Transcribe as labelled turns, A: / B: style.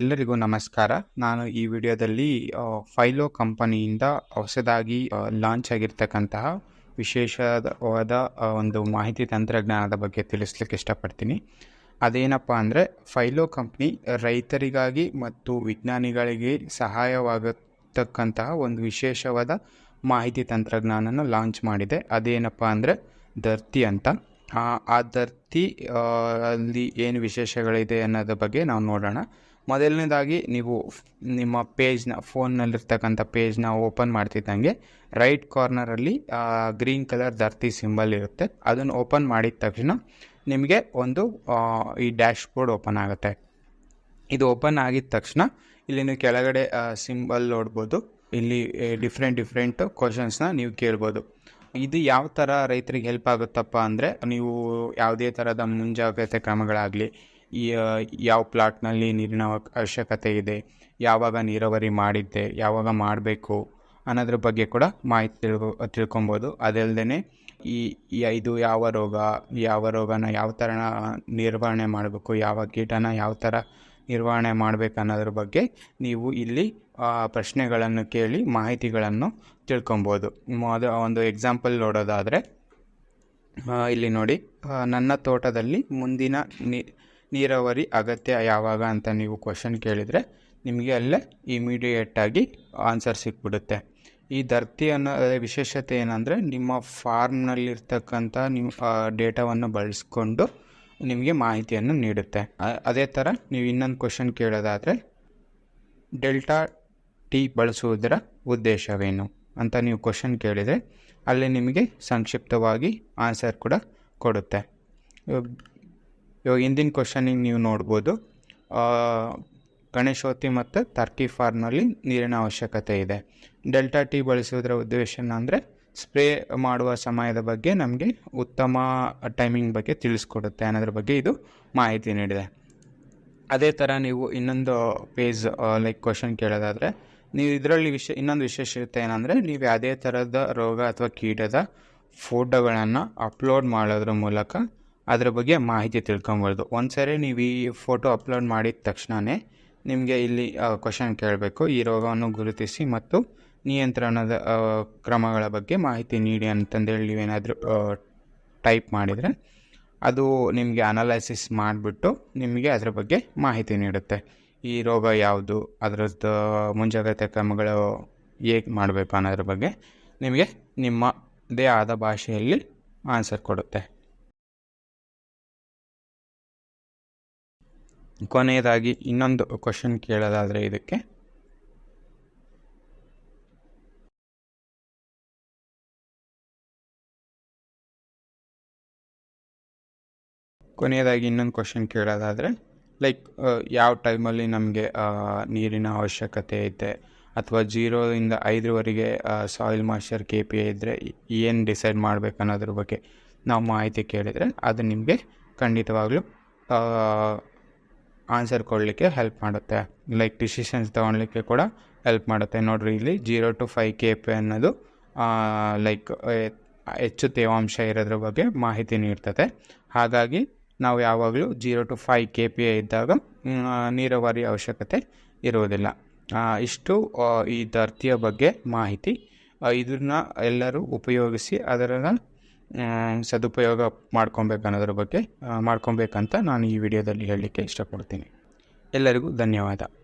A: ಎಲ್ಲರಿಗೂ ನಮಸ್ಕಾರ. ನಾನು ಈ ವಿಡಿಯೋದಲ್ಲಿ ಫೈಲೋ ಕಂಪನಿಯಿಂದ ಹೊಸದಾಗಿ ಲಾಂಚ್ ಆಗಿರ್ತಕ್ಕಂತಹ ವಿಶೇಷವಾದ ಒಂದು ಮಾಹಿತಿ ತಂತ್ರಜ್ಞಾನದ ಬಗ್ಗೆ ತಿಳಿಸ್ಲಿಕ್ಕೆ ಇಷ್ಟಪಡ್ತೀನಿ. ಅದೇನಪ್ಪ ಅಂದರೆ ಫೈಲೋ ಕಂಪ್ನಿ ರೈತರಿಗಾಗಿ ಮತ್ತು ವಿಜ್ಞಾನಿಗಳಿಗೆ ಸಹಾಯವಾಗತಕ್ಕಂತಹ ಒಂದು ವಿಶೇಷವಾದ ಮಾಹಿತಿ ತಂತ್ರಜ್ಞಾನನ ಲಾಂಚ್ ಮಾಡಿದೆ. ಅದೇನಪ್ಪ ಅಂದರೆ ಧರ್ತಿ ಅಂತ. ಆ, ಧರ್ತಿ ಅಲ್ಲಿ ಏನು ವಿಶೇಷಗಳಿದೆ ಅನ್ನೋದ್ರ ಬಗ್ಗೆ ನಾವು ನೋಡೋಣ. ಮೊದಲನೇದಾಗಿ ನೀವು ನಿಮ್ಮ ಪೇಜ್ನ ಫೋನ್ನಲ್ಲಿರ್ತಕ್ಕಂಥ ಪೇಜ್ನ ಓಪನ್ ಮಾಡ್ತಿದ್ದಂಗೆ ರೈಟ್ ಕಾರ್ನರಲ್ಲಿ ಗ್ರೀನ್ ಕಲರ್ ಧರ್ತಿ ಸಿಂಬಲ್ ಇರುತ್ತೆ. ಅದನ್ನು ಓಪನ್ ಮಾಡಿದ ತಕ್ಷಣ ನಿಮಗೆ ಒಂದು ಈ ಡ್ಯಾಶ್ ಬೋರ್ಡ್ ಓಪನ್ ಆಗುತ್ತೆ. ಇದು ಓಪನ್ ಆಗಿದ ತಕ್ಷಣ ಇಲ್ಲಿ ನೀವು ಕೆಳಗಡೆ ಸಿಂಬಲ್ ನೋಡ್ಬೋದು. ಇಲ್ಲಿ ಡಿಫ್ರೆಂಟ್ ಡಿಫ್ರೆಂಟ್ ಕ್ವಶನ್ಸ್ನ ನೀವು ಕೇಳ್ಬೋದು. ಇದು ಯಾವ ಥರ ರೈತರಿಗೆ ಹೆಲ್ಪ್ ಆಗುತ್ತಪ್ಪ ಅಂದರೆ ನೀವು ಯಾವುದೇ ಥರದ ಮುಂಜಾಗ್ರತೆ ಕ್ರಮಗಳಾಗಲಿ ಯಾವ ಪ್ಲಾಟ್ನಲ್ಲಿ ನೀರಿನ ಅವಶ್ಯಕತೆ ಇದೆ, ಯಾವಾಗ ನೀರಾವರಿ ಮಾಡಿದ್ದೆ, ಯಾವಾಗ ಮಾಡಬೇಕು ಅನ್ನೋದ್ರ ಬಗ್ಗೆ ಕೂಡ ಮಾಹಿತಿ ತಿಳ್ಕೊ, ತಿಳ್ಕೊಬೋದು. ಅದಲ್ಲದೆ ಈ ಈ ಇದು ಯಾವ ರೋಗ, ಯಾವ ರೋಗನ ಯಾವ ಥರ ನಿರ್ವಹಣೆ ಮಾಡಬೇಕು, ಯಾವ ಕೀಟನ ಯಾವ ಥರ ನಿರ್ವಹಣೆ ಮಾಡಬೇಕು ಅನ್ನೋದ್ರ ಬಗ್ಗೆ ನೀವು ಇಲ್ಲಿ ಪ್ರಶ್ನೆಗಳನ್ನು ಕೇಳಿ ಮಾಹಿತಿಗಳನ್ನು ತಿಳ್ಕೊಬೋದು. ಅದು, ಒಂದು ಎಕ್ಸಾಂಪಲ್ ನೋಡೋದಾದರೆ ಇಲ್ಲಿ ನೋಡಿ ನನ್ನ ತೋಟದಲ್ಲಿ ಮುಂದಿನ ನೀ ನೀರಾವರಿ ಅಗತ್ಯ ಯಾವಾಗ ಅಂತ ನೀವು ಕ್ವಶನ್ ಕೇಳಿದರೆ ನಿಮಗೆ ಅಲ್ಲೇ ಇಮಿಡಿಯೇಟಾಗಿ ಆನ್ಸರ್ ಸಿಕ್ಬಿಡುತ್ತೆ. ಈ ಧರ್ತಿ ಅನ್ನೋ ವಿಶೇಷತೆ ಏನಂದರೆ ನಿಮ್ಮ ಫಾರ್ಮ್ನಲ್ಲಿರ್ತಕ್ಕಂಥ ನಿಮ್ಮ ಡೇಟಾವನ್ನು ಬಳಸ್ಕೊಂಡು ನಿಮಗೆ ಮಾಹಿತಿಯನ್ನು ನೀಡುತ್ತೆ. ಅದೇ ಥರ ನೀವು ಇನ್ನೊಂದು ಕ್ವಶನ್ ಕೇಳೋದಾದರೆ ಡೆಲ್ಟಾ ಟಿ ಬಳಸುವುದರ ಉದ್ದೇಶವೇನು ಅಂತ ನೀವು ಕ್ವಶನ್ ಕೇಳಿದರೆ ಅಲ್ಲಿ ನಿಮಗೆ ಸಂಕ್ಷಿಪ್ತವಾಗಿ ಆನ್ಸರ್ ಕೂಡ ಕೊಡುತ್ತೆ. ಇವಾಗ ಹಿಂದಿನ ಕ್ವಶನಿಗೆ ನೀವು ನೋಡ್ಬೋದು. ಗಣೇಶೋತಿ ಮತ್ತು ಟರ್ಕಿ ಫಾರ್ಮ್ನಲ್ಲಿ ನೀರಿನ ಅವಶ್ಯಕತೆ ಇದೆ. ಡೆಲ್ಟಾ ಟಿ ಬಳಸುವುದರ ಉದ್ದೇಶ ಅಂದರೆ ಸ್ಪ್ರೇ ಮಾಡುವ ಸಮಯದ ಬಗ್ಗೆ ನಮಗೆ ಉತ್ತಮ ಟೈಮಿಂಗ್ ಬಗ್ಗೆ ತಿಳಿಸ್ಕೊಡುತ್ತೆ ಅನ್ನೋದ್ರ ಬಗ್ಗೆ ಇದು ಮಾಹಿತಿ ನೀಡಿದೆ. ಅದೇ ಥರ ನೀವು ಇನ್ನೊಂದು ಪೇಜ್ ಲೈಕ್ ಕ್ವಶನ್ ಕೇಳೋದಾದರೆ, ನೀವು ಇದರಲ್ಲಿ ವಿಶೇ, ಇನ್ನೊಂದು ವಿಶೇಷತೆ ಏನಂದರೆ, ನೀವು ಯಾವುದೇ ಥರದ ರೋಗ ಅಥವಾ ಕೀಟದ ಫೋಟೋಗಳನ್ನು ಅಪ್ಲೋಡ್ ಮಾಡೋದ್ರ ಮೂಲಕ ಅದ್ರ ಬಗ್ಗೆ ಮಾಹಿತಿ ತಿಳ್ಕೊಬಾರ್ದು ಒಂದು ಸಾರಿ ನೀವು ಈ ಫೋಟೋ ಅಪ್ಲೋಡ್ ಮಾಡಿದ ತಕ್ಷಣವೇ ನಿಮಗೆ ಇಲ್ಲಿ ಕ್ವಶನ್ ಕೇಳಬೇಕು. ಈ ರೋಗವನ್ನು ಗುರುತಿಸಿ ಮತ್ತು ನಿಯಂತ್ರಣದ ಕ್ರಮಗಳ ಬಗ್ಗೆ ಮಾಹಿತಿ ನೀಡಿ ಅಂತಂದೇಳಿ ನೀವೇನಾದರೂ ಟೈಪ್ ಮಾಡಿದರೆ ಅದು ನಿಮಗೆ ಅನಲೈಸಿಸ್ ಮಾಡಿಬಿಟ್ಟು ನಿಮಗೆ ಅದರ ಬಗ್ಗೆ ಮಾಹಿತಿ ನೀಡುತ್ತೆ. ಈ ರೋಗ ಯಾವುದು, ಅದರದ್ದು ಮುಂಜಾಗ್ರತೆ ಕ್ರಮಗಳು ಹೇಗೆ ಮಾಡಬೇಕು ಅನ್ನೋದ್ರ ಬಗ್ಗೆ ನಿಮಗೆ ನಿಮ್ಮದೇ ಆದ ಭಾಷೆಯಲ್ಲಿ ಆನ್ಸರ್ ಕೊಡುತ್ತೆ. ಕೊನೆಯದಾಗಿ ಇನ್ನೊಂದು ಕ್ವಶನ್ ಕೇಳೋದಾದರೆ ಇದಕ್ಕೆ. ಕೊನೆಯದಾಗಿ ಇನ್ನೊಂದು ಕ್ವಶನ್ ಕೇಳೋದಾದರೆ ಲೈಕ್ ಯಾವ ಟೈಮಲ್ಲಿ ನಮಗೆ ನೀರಿನ ಅವಶ್ಯಕತೆ ಐತೆ ಅಥವಾ ಜೀರೋದಿಂದ ಐದರವರೆಗೆ soil moisture K P I ಇದ್ದರೆ ಏನು ಡಿಸೈಡ್ ಮಾಡಬೇಕು ಅನ್ನೋದ್ರ ಬಗ್ಗೆ ನಾವು ಮಾಹಿತಿ ಕೇಳಿದರೆ ಅದು ನಿಮಗೆ ಖಂಡಿತವಾಗ್ಲೂ ಆನ್ಸರ್ ಕೊಡಲಿಕ್ಕೆ ಹೆಲ್ಪ್ ಮಾಡುತ್ತೆ. ಲೈಕ್ ಡಿಸಿಷನ್ಸ್ ತೊಗೊಳ್ಲಿಕ್ಕೆ ಕೂಡ ಹೆಲ್ಪ್ ಮಾಡುತ್ತೆ. ನೋಡಿರಿ, ಇಲ್ಲಿ zero to five K P ಅನ್ನೋದು ಲೈಕ್ ಹೆಚ್ಚು ತೇವಾಂಶ ಇರೋದ್ರ ಬಗ್ಗೆ ಮಾಹಿತಿ ನೀಡ್ತದೆ. ಹಾಗಾಗಿ ನಾವು ಯಾವಾಗಲೂ zero to five K P ಇದ್ದಾಗ ನೀರಾವರಿ ಅವಶ್ಯಕತೆ ಇರುವುದಿಲ್ಲ. ಇಷ್ಟು ಈ ಧರ್ತಿಯ ಬಗ್ಗೆ ಮಾಹಿತಿ. ಇದನ್ನ ಎಲ್ಲರೂ ಉಪಯೋಗಿಸಿ ಅದರ ಸದುಪಯೋಗ ಮಾಡ್ಕೊಬೇಕು ಅನ್ನೋದ್ರ ಬಗ್ಗೆ ಮಾಡ್ಕೊಬೇಕಂತ ನಾನು ಈ ವಿಡಿಯೋದಲ್ಲಿ ಹೇಳಲಿಕ್ಕೆ ಇಷ್ಟಪಡ್ತೀನಿ. ಎಲ್ಲರಿಗೂ ಧನ್ಯವಾದ.